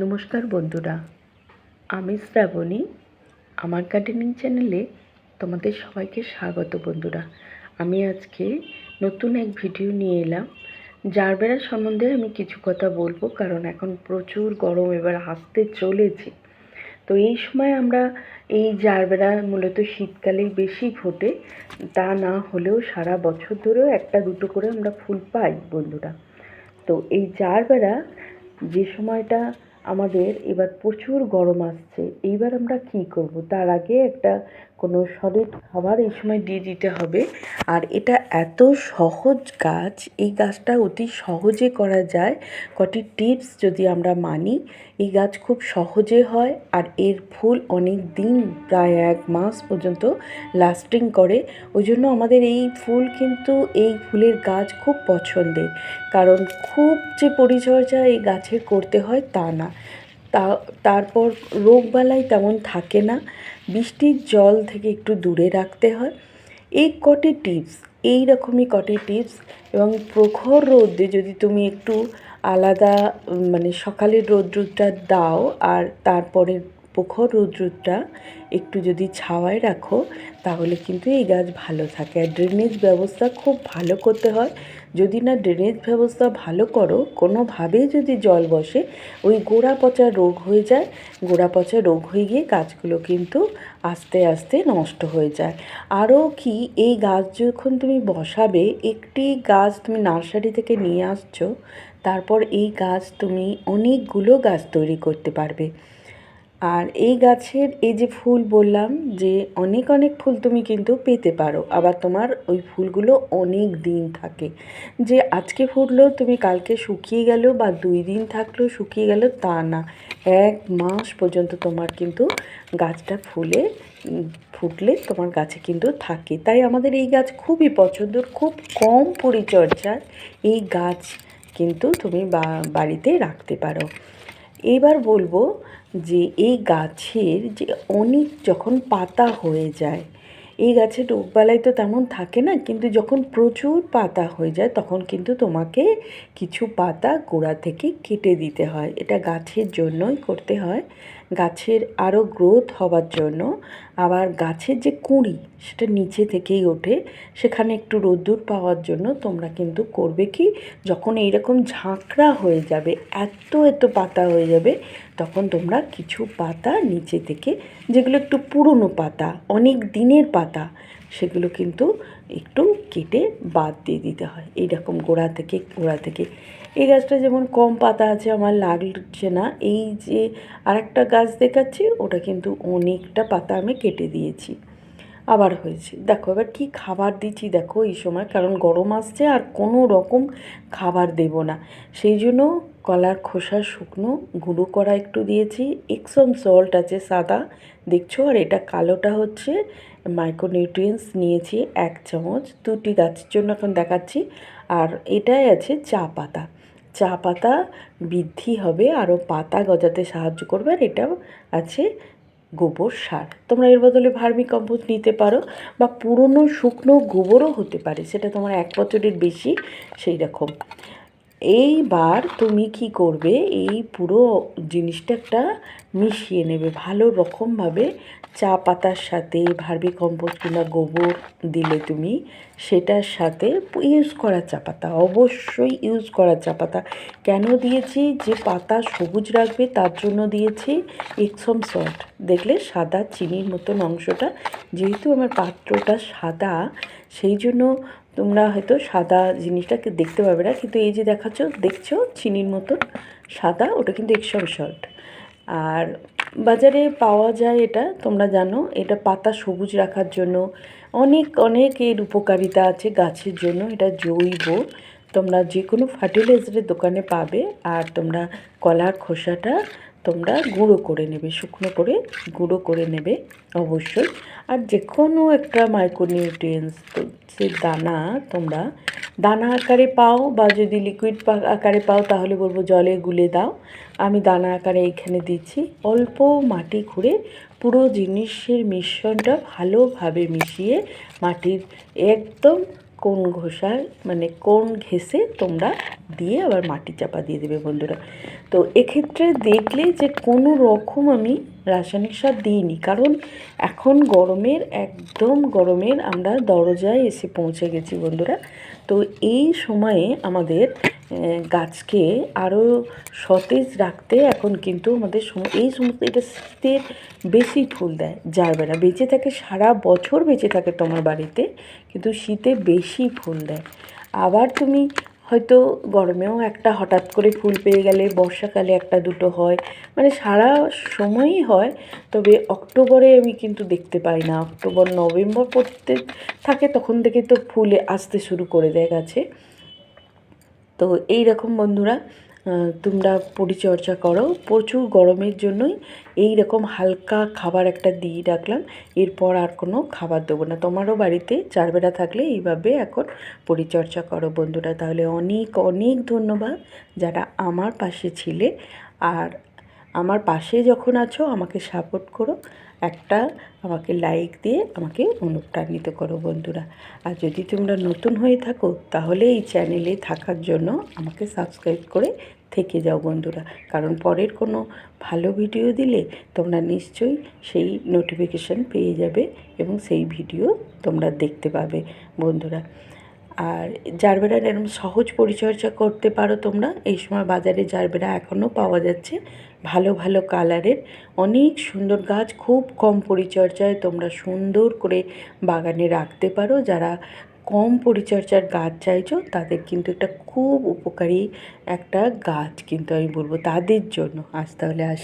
নমস্কার বন্ধুরা, আমি শ্রাবণী। আমার গার্ডেনিং চ্যানেলে তোমাদের সবাইকে স্বাগত বন্ধুরা। আমি আজকে নতুন এক ভিডিও নিয়ে এলাম। জারবেরা সম্বন্ধে আমি কিছু কথা বলব, কারণ এখন প্রচুর গরম, এবার আসতে চলেছে। তো এই সময় আমরা এই জারবেরা মূলত শীতকালেই বেশি ফোটে তা না হলেও সারা বছর ধরেও একটা দুটো করে আমরা ফুল পাই বন্ধুরা। তো এই জারবেরা যে সময়টা আমাদের এবার প্রচুর গরম আসছে। এইবার আমরা কি করব? তার আগে একটা কোনো সলিড খাবার এই সময় দিয়ে দিতে হবে। আর এটা এত সহজ গাছ এই গাছটা অতি সহজে করা যায়। কটি টিপস যদি আমরা মানি, এই গাছ খুব সহজে হয় আর এর ফুল অনেক দিন, প্রায় এক মাস পর্যন্ত লাস্টিং করে। ওই জন্য আমাদের এই ফুল কিন্তু এই ফুলের গাছ খুব পছন্দের। কারণ খুব যে পরিচর্যা এই গাছের করতে হয় তা না। তা, তারপর রোগবালাই তেমন থাকে না। বৃষ্টির জল থেকে একটু দূরে রাখতে হয়। এই কটি টিপস, এই রকমই কটি টিপস এবং প্রখর রোদে যদি তুমি একটু আলাদা মানে সকালের রৌদ্রটা দাও আর তারপরে প্রখর রৌদ্রটা একটু যদি ছাওয়ায় রাখো, তাহলে কিন্তু এই গাছ ভালো থাকে। আর ড্রেনেজ ব্যবস্থা খুব ভালো করতে হয়। যদি না ড্রেনেজ ব্যবস্থা ভালো করো, কোনোভাবেই যদি জল বসে, ওই গোড়া পচা রোগ হয়ে যায়। গোড়া পচা রোগ হয়ে গিয়ে গাছগুলো কিন্তু আস্তে আস্তে নষ্ট হয়ে যায়। আরও কি, এই গাছ যখন তুমি বসাবে, একটি গাছ তুমি নার্সারি থেকে নিয়ে আসছো, তারপর এই গাছ তুমি অনেকগুলো গাছ তৈরি করতে পারবে। আর এই গাছের এই যে ফুল বললাম যে অনেক অনেক ফুল তুমি কিন্তু পেতে পারো। আবার তোমার ওই ফুলগুলো অনেক দিন থাকে। যে আজকে ফুটলো, তুমি কালকে শুকিয়ে গেল বা দুই দিন থাকল, শুকিয়ে গেল তা না। এক মাস পর্যন্ত তোমার কিন্তু গাছটা ফুলে ফুটলে তোমার গাছে কিন্তু থাকে। তাই আমাদের এই গাছ খুবই পছন্দ খুব কম পরিচর্যার এই গাছ কিন্তু তুমি বাড়িতে রাখতে পারো। এবার বলব যে এই গাছের যে অনেক যখন পাতা হয়ে যায়, এই গাছের রোগবালাই তো তেমন থাকে না, কিন্তু যখন প্রচুর পাতা হয়ে যায়, তখন কিন্তু তোমাকে কিছু পাতা গোড়া থেকে কেটে দিতে হয়। এটা গাছের জন্যই করতে হয়। গাছের আরও গ্রোথ হওয়ার জন্য আবার গাছের যে কুঁড়ি, সেটা নিচে থেকেই ওঠে। সেখানে একটু রোদ্দুর পাওয়ার জন্য তোমরা কিন্তু করবে কি, যখন এইরকম ঝাঁকড়া হয়ে যাবে, এত এত পাতা হয়ে যাবে, তখন তোমরা কিছু পাতা নিচে থেকে, যেগুলো একটু পুরনো পাতা, অনেক দিনের পাতা, সেগুলো কিন্তু একটু কেটে বাদ দিয়ে দিতে হয়। এইরকম গোড়া থেকে গোড়া থেকে এই গাছটা যেমন কম পাতা আছে, আমার লাগছে না। এই যে আরেকটা গাছ দেখাচ্ছি, ওটা কিন্তু অনেকটা পাতা আমি কেটে দিয়েছি। আবার হয়েছে। দেখো, এবার কি খাবার দিচ্ছি দেখো এই সময়, কারণ গরম আসছে আর কোনো রকম খাবার দেব না। সেই জন্য কলার খোসা, শুকনো গুঁড়ো করা একটু দিয়েছি। এক্সম সল্ট আছে সাদা, দেখছ? আর এটা কালোটা হচ্ছে মাইক্রোনিউট্রিয়েন্টস নিয়েছি এক চামচ, দুটি গাছের জন্য এখন দেখাচ্ছি। আর এটাই আছে চা পাতা। চা পাতা বৃদ্ধি হবে, আরও পাতা গজাতে সাহায্য করবে, আর এটাও আছে গোবর সার। তোমরা এর বদলে ভার্মি কম্পোস্ট নিতে পারো বা পুরনো শুকনো গোবরও হতে পারে, সেটা তোমার এক বছরের বেশি সেই রকম এইবার তুমি কি করবে? এই পুরো জিনিসটা একটা মিশিয়ে নেবে। ভালো রকমভাবে চা পাতার সাথে, ভার্মি কম্পোস্ট কিংবা গোবর দিলে তুমি সেটার সাথে ইউজ করা চা পাতা। অবশ্যই ইউজ করা চা পাতা। কেন দিয়েছি? যে পাতা সবুজ রাখবে, তার জন্য দিয়েছি এক্সম সল্ট দেখলে সাদা চিনির মতন অংশটা, যেহেতু আমার পাত্রটা সাদা, সেই জন্য তোমরা হয়তো সাদা জিনিসটাকে দেখতে পাবে না, কিন্তু এই যে দেখাচ্ছ, দেখছ চিনির মতন সাদা, ওটা কিন্তু এক্সম সল্ট আর বাজারে পাওয়া যায় এটা, তোমরা জানো, এটা পাতা সবুজ রাখার জন্য, অনেক অনেক এর উপকারিতা আছে গাছের জন্য, এটা জৈব। তোমরা যে কোনো ফার্টিলাইজারের দোকানে পাবে, আর তোমরা কলার খোসাটা তোমরা গুঁড়ো করে নেবে, শুকনো করে গুঁড়ো করে নেবে অবশ্যই। আর যে কোনো একটা মাইক্রোনিউট্রিয়েন্টস সে দানা তোমরা, দানা আকারে পাও বা যদি লিকুইড আকারে পাও তাহলে বলব জলে গুলে দাও। আমি দানা আকারে এখানে দিচ্ছি। অল্প মাটি খুঁড়ে পুরো জিনিসের মিশ্রণটা ভালোভাবে মিশিয়ে মাটির একদম কোন ঘষায় মানে কোন ঘেসে তোমরা দিয়ে আবার মাটি চাপা দিয়ে দেবে বন্ধুরা। তো এক্ষেত্রে দেখলে যে কোনো রকম আমি রাসায়নিক সার দিইনি, কারণ এখন গরমের, একদম গরমের আমরা দরজায় এসে পৌঁছে গেছি বন্ধুরা। তো এই সময়ে আমাদের গাছকে আরও সতেজ রাখতে এখন কিন্তু আমাদের এই সমস্ত, এটা শীতের বেশি ফুল দেয় জারবেরা বেঁচে থাকে, সারা বছর বেঁচে থাকে তোমার বাড়িতে, কিন্তু শীতে বেশি ফুল দেয়। আবার তুমি হয়তো গরমেও একটা হঠাৎ করে ফুল পেয়ে গেলে, বর্ষাকালে একটা দুটো হয় মানে সারা সময়ই হয়, তবে অক্টোবরে আমি কিন্তু দেখতে পাই না। অক্টোবর, নভেম্বর পড়তে থাকে, তখন থেকে তো ফুলে আসতে শুরু করে দেয় গাছে। তো এই রকম বন্ধুরা তোমরা পরিচর্যা করো। প্রচুর গরমের জন্যই এই রকম হালকা খাবার একটা দিয়ে রাখলাম। এরপর আর কোনো খাবার দেবো না। তোমারও বাড়িতে চারবেলা থাকলে এইভাবে এখন পরিচর্যা করো বন্ধুরা। তাহলে অনেক অনেক ধন্যবাদ যারা আমার পাশে ছিলে। আর আমার পাশে যখন আছো, আমাকে সাপোর্ট করো। একটা, আমাকে লাইক দিয়ে আমাকে অনুপ্রাণিত করো বন্ধুরা। আর যদি তোমরা নতুন হয়ে থাকো, তাহলে এই চ্যানেলে থাকার জন্য আমাকে সাবস্ক্রাইব করে থেকে যাও বন্ধুরা। কারণ পরের কোনো ভালো ভিডিও দিলে তোমরা নিশ্চয়ই সেই নোটিফিকেশান পেয়ে যাবে এবং সেই ভিডিও তোমরা দেখতে পাবে বন্ধুরা। আর জারবেরার এরকম সহজ পরিচর্যা করতে পারো তোমরা। এই সময় বাজারে জারবেরা এখনও পাওয়া যাচ্ছে ভালো ভালো কালারের। অনেক সুন্দর গাছ, খুব কম পরিচর্যায় তোমরা সুন্দর করে বাগানে রাখতে পারো। যারা কম পরিচর্যার গাছ চাইছো, তাদের কিন্তু একটা খুব উপকারী একটা গাছ কিন্তু আমি বলব তাদের জন্য। আজ তাহলে আসি।